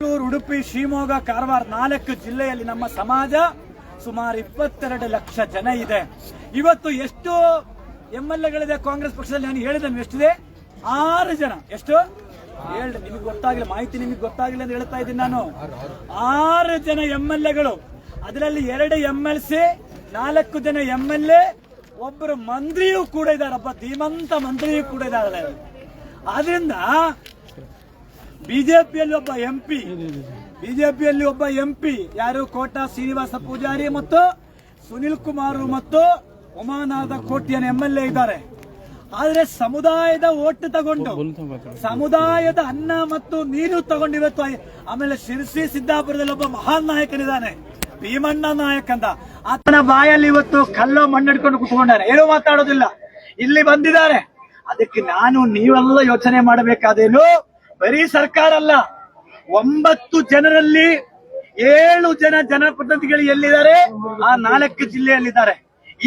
ಬೆಂಗಳೂರು, ಉಡುಪಿ, ಶಿವಮೊಗ್ಗ, ಕಾರವಾರ ನಾಲ್ಕು ಜಿಲ್ಲೆಯಲ್ಲಿ ನಮ್ಮ ಸಮಾಜ ಸುಮಾರು ಇಪ್ಪತ್ತೆರಡು ಲಕ್ಷ ಜನ ಇದೆ. ಇವತ್ತು ಎಷ್ಟು ಎಂ ಎಲ್ ಎಗಳಿದೆ ಕಾಂಗ್ರೆಸ್ ಪಕ್ಷದಲ್ಲಿ? ನಾನು ಹೇಳಿದ ಎಷ್ಟಿದೆ? ಆರು ಜನ. ಎಷ್ಟು? ಹೇಳಿ ನಿಮಗೆ ಗೊತ್ತಾಗಿಲ್ಲ ಮಾಹಿತಿ ನಿಮಗೆ ಗೊತ್ತಾಗಿಲ್ಲ ಅಂತ ಹೇಳ್ತಾ ಇದ್ದೀನಿ ನಾನು. ಆರು ಜನ ಎಂ ಎಲ್ ಎಗಳು ಅದರಲ್ಲಿ ಎರಡು ಎಂ ಎಲ್ ಸಿ ನಾಲ್ಕು ಜನ ಎಂ ಎಲ್ ಎ ಒಬ್ಬರು ಮಂತ್ರಿಯೂ ಕೂಡ ಇದ್ದಾರಪ್ಪ, ಧೀಮಂತ ಮಂತ್ರಿಯೂ ಕೂಡ ಇದ್ದಾರೆ ಆದ್ರಿಂದ ಬಿಜೆಪಿಯಲ್ಲಿ ಒಬ್ಬ ಎಂಪಿ ಬಿಜೆಪಿಯಲ್ಲಿ ಒಬ್ಬ ಎಂಪಿ ಯಾರು? ಕೋಟಾ ಶ್ರೀನಿವಾಸ ಪೂಜಾರಿ ಮತ್ತು ಸುನಿಲ್ ಕುಮಾರ್ ಮತ್ತು Umanatha Kotian M L A ಇದ್ದಾರೆ. ಆದ್ರೆ ಸಮುದಾಯದ ಓಟ್ ತಗೊಂಡು ಸಮುದಾಯದ ಅನ್ನ ಮತ್ತು ನೀರು ತಗೊಂಡು ಇವತ್ತು ಆಮೇಲೆ ಶಿರ್ಸಿ ಸಿದ್ದಾಪುರದಲ್ಲಿ ಒಬ್ಬ ಮಹಾನ್ ನಾಯಕನಿದ್ದಾನೆ. ಭೀಮಣ್ಣ ನಾಯಕ್ ಅಂತ. ಆತನ ಬಾಯಲ್ಲಿ ಇವತ್ತು ಕಲ್ಲು ಮಣ್ಣಿಡ್ಕೊಂಡು ಕುತ್ಕೊಂಡಾರೆ ಏನು ಮಾತಾಡೋದಿಲ್ಲ. ಇಲ್ಲಿ ಬಂದಿದ್ದಾರೆ. ಅದಕ್ಕೆ ನಾನು ನೀವೆಲ್ಲ ಯೋಚನೆ ಮಾಡಬೇಕಾದೇನು? ಬರೀ ಸರ್ಕಾರ ಅಲ್ಲ, ಒಂಬತ್ತು ಜನರಲ್ಲಿ ಏಳು ಜನ ಜನಪ್ರತಿನಿಧಿಗಳು ಎಲ್ಲಿದ್ದಾರೆ? ಆ ನಾಲ್ಕು ಜಿಲ್ಲೆಯಲ್ಲಿದ್ದಾರೆ.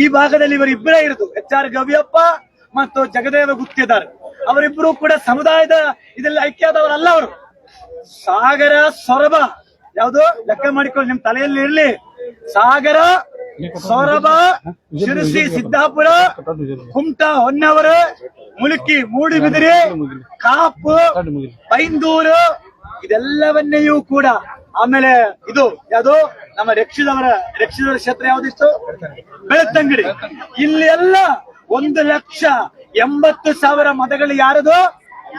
ಈ ಭಾಗದಲ್ಲಿ ಇವರಿಬ್ಬರೇ ಇರುದು, ಎಚ್ ಆರ್ ಗವಿಯಪ್ಪ ಮತ್ತು ಜಗದೇವ ಗುತ್ತಿದ್ದಾರೆ ಅವರಿಬ್ಬರು ಕೂಡ ಸಮುದಾಯದ ಇದರಲ್ಲಿ ಐಕ್ಯದವರಲ್ಲ ಅವರು. ಸಾಗರ ಸೊರಬ, ಯಾವುದು? ಲೆಕ್ಕ ಮಾಡಿಕೊಳ್ಳಿ, ನಿಮ್ ತಲೆಯಲ್ಲಿ ಇರ್ಲಿ. ಸಾಗರ ಸೊರಬ, ಶಿರಸಿ, ಸಿದ್ದಾಪುರ, ಕುಮಟಾ, ಹೊನ್ನವರ ಮುಳುಕಿ ಮೂಡಿಬಿದಿರಿ ಕಾಪು ಬೈಂದೂರು ಇದೆಲ್ಲವನ್ನೆಯೂ ಕೂಡ ಆಮೇಲೆ ಇದು ಯಾವುದು? ನಮ್ಮ ರಕ್ಷಿದವರ ರಕ್ಷಿದವರ ಕ್ಷೇತ್ರ ಯಾವ್ದಿತ್ತು? ಬೆಳತಂಗಡಿ. ಇಲ್ಲಿ ಎಲ್ಲ ಒಂದು ಲಕ್ಷ ಎಂಬತ್ತು ಸಾವಿರ ಮತಗಳು ಯಾರದು?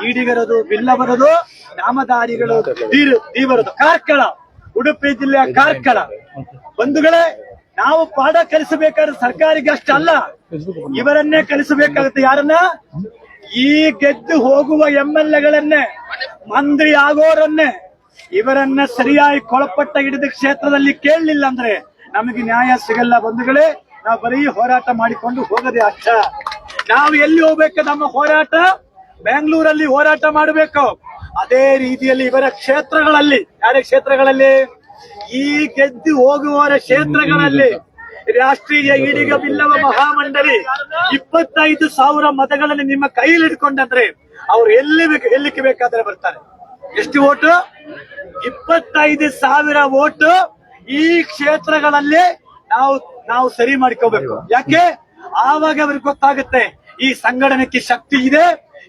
ಈಡಿಗರದು ಬಿಲ್ಲವರದು ನಾಮಧಾರಿಗಳು ದೀರು ದೀವರದು ಕಾರ್ಕಳ ಉಡುಪಿ ಜಿಲ್ಲೆಯ ಕಾರ್ಕಳ. ಬಂಧುಗಳೇ ನಾವು ಪಾಠ ಕಲಿಸಬೇಕಾದ್ರೆ ಸರ್ಕಾರಿಗೆ ಅಷ್ಟಲ್ಲ. ಇವರನ್ನೇ ಕಲಿಸಬೇಕಾಗುತ್ತೆ ಯಾರನ್ನ? ಈ ಗೆದ್ದು ಹೋಗುವ ಎಂ ಎಲ್ ಎಗಳನ್ನೇ ಮಂತ್ರಿ ಆಗೋರನ್ನೇ, ಇವರನ್ನ ಸರಿಯಾಗಿ ಕೊಳಪಟ್ಟ ಹಿಡಿದ ಕ್ಷೇತ್ರದಲ್ಲಿ ಕೇಳಲಿಲ್ಲ ಅಂದ್ರೆ ನಮಗೆ ನ್ಯಾಯ ಸಿಗಲ್ಲ ಬಂಧುಗಳೇ. ನಾವು ಬರೀ ಹೋರಾಟ ಮಾಡಿಕೊಂಡು ಹೋಗದೆ ಅಷ್ಟ ನಾವು ಎಲ್ಲಿ ಹೋಗ್ಬೇಕು ನಮ್ಮ ಹೋರಾಟ? ಬೆಂಗಳೂರಲ್ಲಿ ಹೋರಾಟ ಮಾಡಬೇಕು. ಅದೇ ರೀತಿಯಲ್ಲಿ ಇವರ ಕ್ಷೇತ್ರಗಳಲ್ಲಿ. ಯಾರ ಕ್ಷೇತ್ರಗಳಲ್ಲಿ? ಈ ಗೆದ್ದು ಹೋಗುವವರ ಕ್ಷೇತ್ರಗಳಲ್ಲಿ ರಾಷ್ಟ್ರೀಯ ಈಡಿಗ ಬಿಲ್ಲವ ಮಹಾಮಂಡಳಿ ಇಪ್ಪತ್ತೈದು ಸಾವಿರ ಮತಗಳನ್ನು ನಿಮ್ಮ ಕೈಯಲ್ಲಿ ಇಟ್ಕೊಂಡಂದ್ರೆ ಅವ್ರು ಎಲ್ಲಿ ಬೇಕು ಎಲ್ಲಿಕ್ಕೆ ಬೇಕಾದ್ರೆ ಬರ್ತಾರೆ. ಎಷ್ಟು ಓಟು? ಇಪ್ಪತ್ತೈದು ಸಾವಿರ ಓಟು ಈ ಕ್ಷೇತ್ರಗಳಲ್ಲಿ ನಾವು ನಾವು ಸರಿ ಮಾಡ್ಕೋಬೇಕು. ಯಾಕೆ? ಆವಾಗ ಅವ್ರಿಗೆ ಗೊತ್ತಾಗುತ್ತೆ ಈ ಸಂಘಟನೆಗೆ ಶಕ್ತಿ ಇದೆ.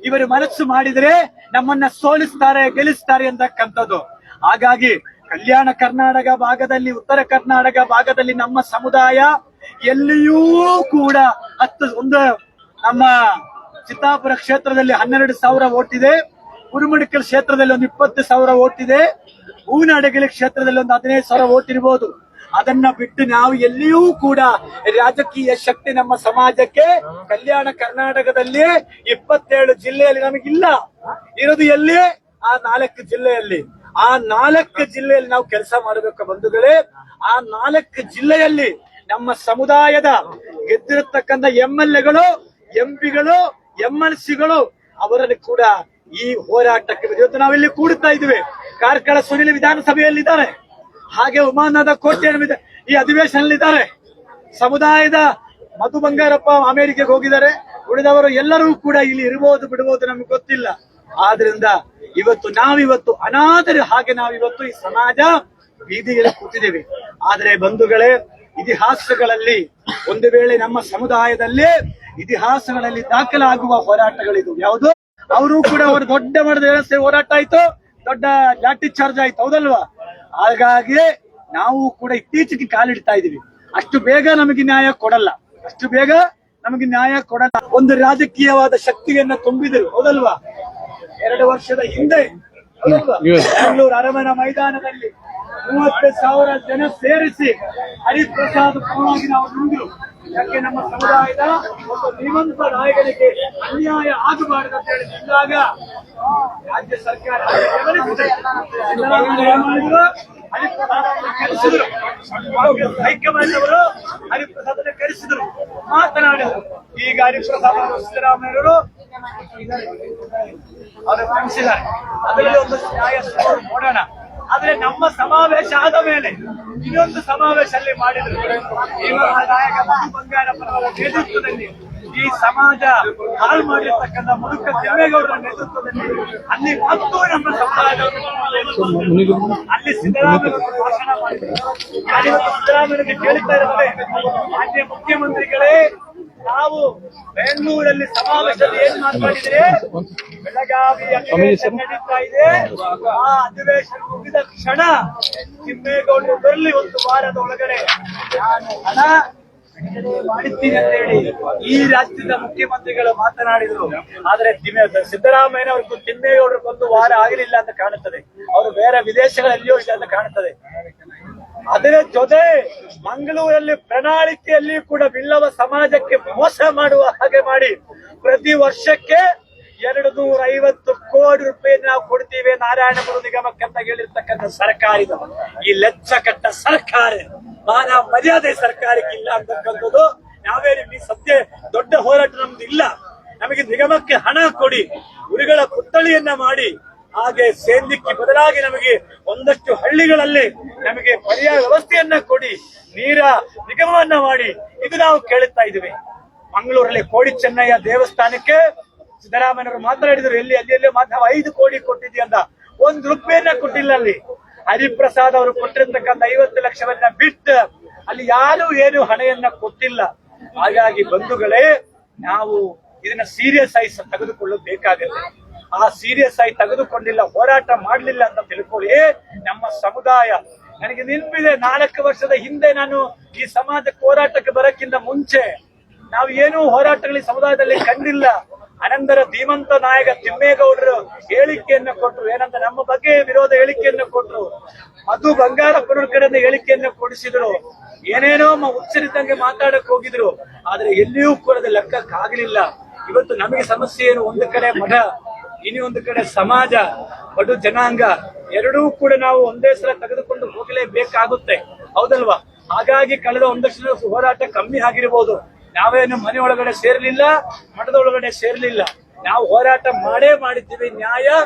ಇವರು ಮನಸ್ಸು ಮಾಡಿದ್ರೆ ನಮ್ಮನ್ನ ಸೋಲಿಸ್ತಾರೆ ಗೆಲ್ಲಿಸ್ತಾರೆ ಅಂತಕ್ಕಂಥದ್ದು. ಹಾಗಾಗಿ ಕಲ್ಯಾಣ ಕರ್ನಾಟಕ ಭಾಗದಲ್ಲಿ, ಉತ್ತರ ಕರ್ನಾಟಕ ಭಾಗದಲ್ಲಿ ನಮ್ಮ ಸಮುದಾಯ ಎಲ್ಲಿಯೂ ಕೂಡ ಹತ್ತು ಒಂದು ನಮ್ಮ ಚಿತ್ತಾಪುರ ಕ್ಷೇತ್ರದಲ್ಲಿ ಹನ್ನೆರಡು ಸಾವಿರ ಓಟ್ ಇದೆ. ಕುರುಮಡಿಕಲ್ ಕ್ಷೇತ್ರದಲ್ಲಿ ಒಂದು ಇಪ್ಪತ್ತು ಸಾವಿರ ಓಟ್ ಇದೆ. ಕ್ಷೇತ್ರದಲ್ಲಿ ಒಂದು ಹದಿನೈದು ಸಾವಿರ ಓಟ್ ಇರಬಹುದು ಅದನ್ನ ಬಿಟ್ಟು ನಾವು ಎಲ್ಲಿಯೂ ಕೂಡ ರಾಜಕೀಯ ಶಕ್ತಿ ನಮ್ಮ ಸಮಾಜಕ್ಕೆ ಕಲ್ಯಾಣ ಕರ್ನಾಟಕದಲ್ಲಿ ಇಪ್ಪತ್ತೇಳು ಜಿಲ್ಲೆಯಲ್ಲಿ ನಮಗಿಲ್ಲ. ಇರೋದು ಎಲ್ಲಿ? ಆ ನಾಲ್ಕು ಜಿಲ್ಲೆಯಲ್ಲಿ. ಆ ನಾಲ್ಕು ಜಿಲ್ಲೆಯಲ್ಲಿ ನಾವು ಕೆಲಸ ಮಾಡಬೇಕು ಬಂಧುಗಳೇ, ಆ ನಾಲ್ಕು ಜಿಲ್ಲೆಯಲ್ಲಿ ನಮ್ಮ ಸಮುದಾಯದ ಗೆದ್ದಿರತಕ್ಕಂಥ ಎಂ ಎಲ್ ಎಗಳು ಎಂಪಿಗಳು ಎಂ ಎಲ್ ಸಿಗಳು ಅವರಲ್ಲಿ ಕೂಡ ಈ ಹೋರಾಟಕ್ಕೆ ಇವತ್ತು ನಾವಿಲ್ಲಿ ಕೂಡುತ್ತಾ ಇದ್ದೇವೆ. ಕಾರ್ಕಳ ಸುನಿಲ್ ವಿಧಾನಸಭೆಯಲ್ಲಿದ್ದಾರೆ. ಹಾಗೆ ಉಮಾನಾಥ ಕೋಟೆ ಈ ಅಧಿವೇಶನದಲ್ಲಿದ್ದಾರೆ ಸಮುದಾಯದ ಮಧು ಬಂಗಾರಪ್ಪ ಅಮೆರಿಕೆಗೆ ಹೋಗಿದ್ದಾರೆ. ಉಳಿದವರು ಎಲ್ಲರೂ ಕೂಡ ಇಲ್ಲಿ ಇರಬಹುದು ಬಿಡಬಹುದು ನಮ್ಗೆ ಗೊತ್ತಿಲ್ಲ. ಆದ್ರಿಂದ ಇವತ್ತು ನಾವಿವತ್ತು ಅನಾಥರ ಹಾಗೆ ನಾವಿವತ್ತು ಈ ಸಮಾಜ ಬೀದಿಯಲ್ಲಿ ಕೂತಿದ್ದೇವೆ. ಆದರೆ ಬಂಧುಗಳೇ, ಇತಿಹಾಸಗಳಲ್ಲಿ, ಒಂದು ವೇಳೆ ನಮ್ಮ ಸಮುದಾಯದಲ್ಲಿ ಇತಿಹಾಸಗಳಲ್ಲಿ ದಾಖಲಾಗುವ ಹೋರಾಟಗಳಿದು ಯಾವುದು? ಅವರು ಕೂಡ ಅವರು ದೊಡ್ಡ ಮಟ್ಟದ ವ್ಯವಸ್ಥೆ ಹೋರಾಟ ಆಯ್ತು. ದೊಡ್ಡ ಲಾಠಿ ಚಾರ್ಜ್ ಆಯ್ತು. ಹೌದಲ್ವಾ? ಹಾಗಾಗಿ ನಾವು ಕೂಡ ಇತ್ತೀಚೆಗೆ ಕಾಲಿಡ್ತಾ ಇದೀವಿ ಅಷ್ಟು ಬೇಗ ನಮಗೆ ನ್ಯಾಯ ಕೊಡಲ್ಲ. ಅಷ್ಟು ಬೇಗ ನಮಗೆ ನ್ಯಾಯ ಕೊಡಲ್ಲ. ಒಂದು ರಾಜಕೀಯವಾದ ಶಕ್ತಿಯನ್ನ ತುಂಬಿದ್ರು. ಹೌದಲ್ವಾ? ಎರಡು ವರ್ಷದ ಹಿಂದೆ ಬೆಂಗಳೂರು ಅರಮನೆ ಮೈದಾನದಲ್ಲಿ ಮೂವತ್ತು ಸಾವಿರ ಜನ ಸೇರಿಸಿ ಹರಿಪ್ರಸಾದ್ ಪರವಾಗಿ ನಾವು ನೋಡಿದ್ರು ಯಾಕೆ ನಮ್ಮ ಸಮುದಾಯದ ಒಬ್ಬ ಶ್ರೀಮಂತ ನಾಯಕನಿಗೆ ಅನ್ಯಾಯ ಆಗಬಾರದು ಅಂತ ಹೇಳಿ ನಿಂತಾಗ ರಾಜ್ಯ ಸರ್ಕಾರ ಅದನ್ನು ಗಮನಿಸಿದೆ. ಸಿದ್ದರಾಮಯ್ಯ ಮಾಡಿದ್ರು? ಕರೆಸಿದ್ರು. ಹೈಕಮಾಂಡ್ ಅವರು ಹರಿಪ್ರಸಾದನ್ನ ಕರೆಸಿದ್ರು. ಮಾತನಾಡಿದ್ರು. ಈಗ ಹರಿಪ್ರಸಾದ್ ಅವರು ಸಿದ್ದರಾಮಯ್ಯವರು ಅವರು ಕಳಿಸಿದ್ದಾರೆ ಅದರಲ್ಲಿ ಒಂದು ನ್ಯಾಯ ನೋಡೋಣ ಆದ್ರೆ ನಮ್ಮ ಸಮಾವೇಶ ಆದ ಮೇಲೆ ಇನ್ನೊಂದು ಸಮಾವೇಶ ಅಲ್ಲಿ ಮಾಡಿದ್ರು ನೇತೃತ್ವದಲ್ಲಿ ಈ ಸಮಾಜ ಹಾಳು ಮಾಡಿರ್ತಕ್ಕಂಥ ಮುದುಕ ದೇವೇಗೌಡರ ನೇತೃತ್ವದಲ್ಲಿ ಅಲ್ಲಿ ಮತ್ತು ನಮ್ಮ ಸಮಾಜವನ್ನು ಅಲ್ಲಿ ಸಿದ್ದರಾಮಯ್ಯ ಭಾಷಣ ಮಾಡಿದ್ರು. ಅಲ್ಲಿ ಸಿದ್ದರಾಮಯ್ಯ ಕೇಳ್ತಾ ಇರುತ್ತೆ ಮಾನ್ಯ ಮುಖ್ಯಮಂತ್ರಿಗಳೇ ನಾವು ಬೆಂಗಳೂರಲ್ಲಿ ಸಮಾವೇಶದಲ್ಲಿ ಏನ್ ಮಾತನಾಡಿದ್ರೆ ಬೆಳಗಾವಿ ಅಧಿವೇಶನ ನಡೀತಾ ಇದೆ. ಆ ಅಧಿವೇಶನ ಮುಗಿದ ಕ್ಷಣ ತಿಮ್ಮೇಗೌಡರು ಬರಲಿ ಒಂದು ವಾರದ ಒಳಗಡೆ. ನಾನು ಹಣ ಮಾಡಿದ್ದೀನಿ ಅಂತ ಹೇಳಿ ಈ ರಾಜ್ಯದ ಮುಖ್ಯಮಂತ್ರಿಗಳು ಮಾತನಾಡಿದ್ರು. ಆದ್ರೆ ಸಿದ್ದರಾಮಯ್ಯ ತಿಮ್ಮೇಗೌಡರು ಒಂದು ವಾರ ಆಗಲಿಲ್ಲ ಅಂತ ಕಾಣುತ್ತದೆ. ಅವರು ಬೇರೆ ವಿದೇಶಗಳಲ್ಲಿಯೂ ಇಲ್ಲ ಅಂತ ಕಾಣುತ್ತದೆ. ಅದರ ಜೊತೆ ಮಂಗಳೂರಲ್ಲಿ ಪ್ರಣಾಳಿಕೆಯಲ್ಲಿ ಕೂಡ ಬಿಲ್ಲವ ಸಮಾಜಕ್ಕೆ ಮೋಸ ಮಾಡುವ ಹಾಗೆ ಮಾಡಿ ಪ್ರತಿ ವರ್ಷಕ್ಕೆ ಎರಡು ನೂರ ಐವತ್ತು ಕೋಟಿ ರೂಪಾಯಿ ನಾವು ಕೊಡ್ತೀವಿ ನಾರಾಯಣಪುರ ನಿಗಮಕ್ಕೆ ಅಂತ ಹೇಳಿರ್ತಕ್ಕಂಥ ಸರ್ಕಾರ ಇದು ಈ ಲೆಚ್ಚ ಕಟ್ಟ ಸರ್ಕಾರ. ಮಾನ ಮರ್ಯಾದೆ ಸರ್ಕಾರಕ್ಕೆ ಇಲ್ಲ ಅಂತಕ್ಕಂಥದ್ದು ನಾವೇ ನಿಮ್ಗೆ ಸತ್ಯ ದೊಡ್ಡ ಹೋರಾಟ ನಮ್ದು ಇಲ್ಲ. ನಮಗೆ ನಿಗಮಕ್ಕೆ ಹಣ ಕೊಡಿ, ಗುರಿಗಳ ಪುತ್ಥಳಿಯನ್ನ ಮಾಡಿ, ಹಾಗೆ ಸೇಂದಿಕ್ಕೆ ಬದಲಾಗಿ ನಮಗೆ ಒಂದಷ್ಟು ಹಳ್ಳಿಗಳಲ್ಲಿ ನಮಗೆ ಪರ್ಯಾಯ ವ್ಯವಸ್ಥೆಯನ್ನ ಕೊಡಿ, ನೀರ ನಿಗಮವನ್ನ ಮಾಡಿ. ಇದು ನಾವು ಕೇಳುತ್ತಾ ಇದ್ದೀವಿ. ಮಂಗಳೂರಲ್ಲಿ ಕೋಡಿ ಚೆನ್ನಯ್ಯ ದೇವಸ್ಥಾನಕ್ಕೆ ಸಿದ್ದರಾಮಯ್ಯವರು ಮಾತನಾಡಿದ್ರು, ಎಲ್ಲಿ, ಅಲ್ಲಿ ಎಲ್ಲಿ ಮಾತ್ರ ಐದು ಕೋಟಿ ಕೊಟ್ಟಿದ್ದೆ ಅಂತ ಒಂದು ರೂಪಾಯಿಯನ್ನ ಕೊಟ್ಟಿಲ್ಲ ಅಲ್ಲಿ. ಹರಿಪ್ರಸಾದ್ ಅವರು ಕೊಟ್ಟಿರ್ತಕ್ಕಂಥ ಐವತ್ತು ಲಕ್ಷವನ್ನ ಬಿಟ್ಟು ಅಲ್ಲಿ ಯಾರು ಏನು ಹಣೆಯನ್ನ ಕೊಟ್ಟಿಲ್ಲ. ಹಾಗಾಗಿ ಬಂಧುಗಳೇ, ನಾವು ಇದನ್ನ ಸೀರಿಯಸ್ ಆಗಿ ತೆಗೆದುಕೊಳ್ಳಬೇಕಾಗಿದೆ ಆ ಸೀರಿಯಸ್ ಆಗಿ ತೆಗೆದುಕೊಂಡಿಲ್ಲ, ಹೋರಾಟ ಮಾಡಲಿಲ್ಲ ಅಂತ ತಿಳ್ಕೊಳ್ಳಿ. ನಮ್ಮ ಸಮುದಾಯ, ನನಗೆ ನೆನಪಿದೆ, ನಾಲ್ಕು ವರ್ಷದ ಹಿಂದೆ ನಾನು ಈ ಸಮಾಜಕ್ಕೆ ಹೋರಾಟಕ್ಕೆ ಬರಕ್ಕಿಂತ ಮುಂಚೆ ನಾವು ಏನೂ ಹೋರಾಟಗಳಿಗೆ ಸಮುದಾಯದಲ್ಲಿ ಕಂಡಿಲ್ಲ. ಅನಂತರ ಧೀಮಂತ ನಾಯಕ ತಿಮ್ಮೇಗೌಡರು ಹೇಳಿಕೆಯನ್ನು ಕೊಟ್ಟರು ಏನಂತ ನಮ್ಮ ಬಗ್ಗೆ ವಿರೋಧ ಹೇಳಿಕೆಯನ್ನು ಕೊಟ್ಟರು ಅದು ಬಂಗಾರಪ್ಪನವ್ರ ಕಡೆಯಿಂದ ಹೇಳಿಕೆಯನ್ನ ಕೊಡಿಸಿದ್ರು. ಏನೇನೋ ಉಚ್ಚರಿದ್ದಂಗೆ ಮಾತಾಡಕ್ ಹೋಗಿದ್ರು. ಆದ್ರೆ ಎಲ್ಲಿಯೂ ಕೂಡ ಲೆಕ್ಕಕ್ಕಾಗಲಿಲ್ಲ ಇವತ್ತು ನಮಗೆ ಸಮಸ್ಯೆ ಏನು? ಒಂದು ಕಡೆ ಮಠ ಇನ್ನೊಂದು ಕಡೆ ಸಮಾಜ, ಬಡು ಜನಾಂಗ, ಎರಡೂ ಕೂಡ ನಾವು ಒಂದೇ ಸಲ ತೆಗೆದುಕೊಂಡು ಹೋಗಲೇಬೇಕಾಗುತ್ತೆ. ಹೌದಲ್ವಾ? ಹಾಗಾಗಿ ಕಳೆದ ಒಂದಷ್ಟು ಹೋರಾಟ ಕಮ್ಮಿ ಆಗಿರ್ಬೋದು. ನಾವೇನು ಮನೆ ಒಳಗಡೆ ಸೇರ್ಲಿಲ್ಲ, ಮಠದ ಒಳಗಡೆ ಸೇರ್ಲಿಲ್ಲ. ನಾವು ಹೋರಾಟ ಮಾಡೇ ಮಾಡಿದ್ದೀವಿ. ನ್ಯಾಯ